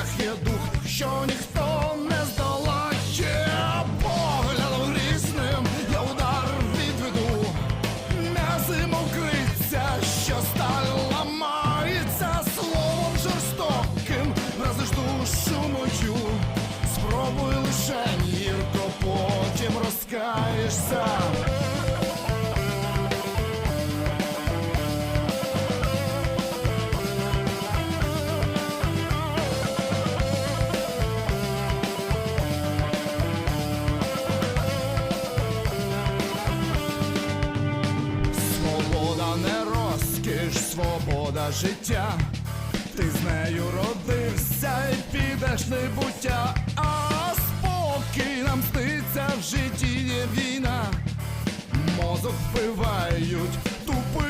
людях є дух, що ніхто не здолає. Поглядом різним я удар відведу, незимо криться, що сталь ламається словом жорстоким, разиш душу мою, спробуй лише гірко, потім розкаєшся. Розкіш, свобода життя. Ти з нею родився і підеш небуття, а спокій нам сниться в житті є війна. Мозок тупими питаннями.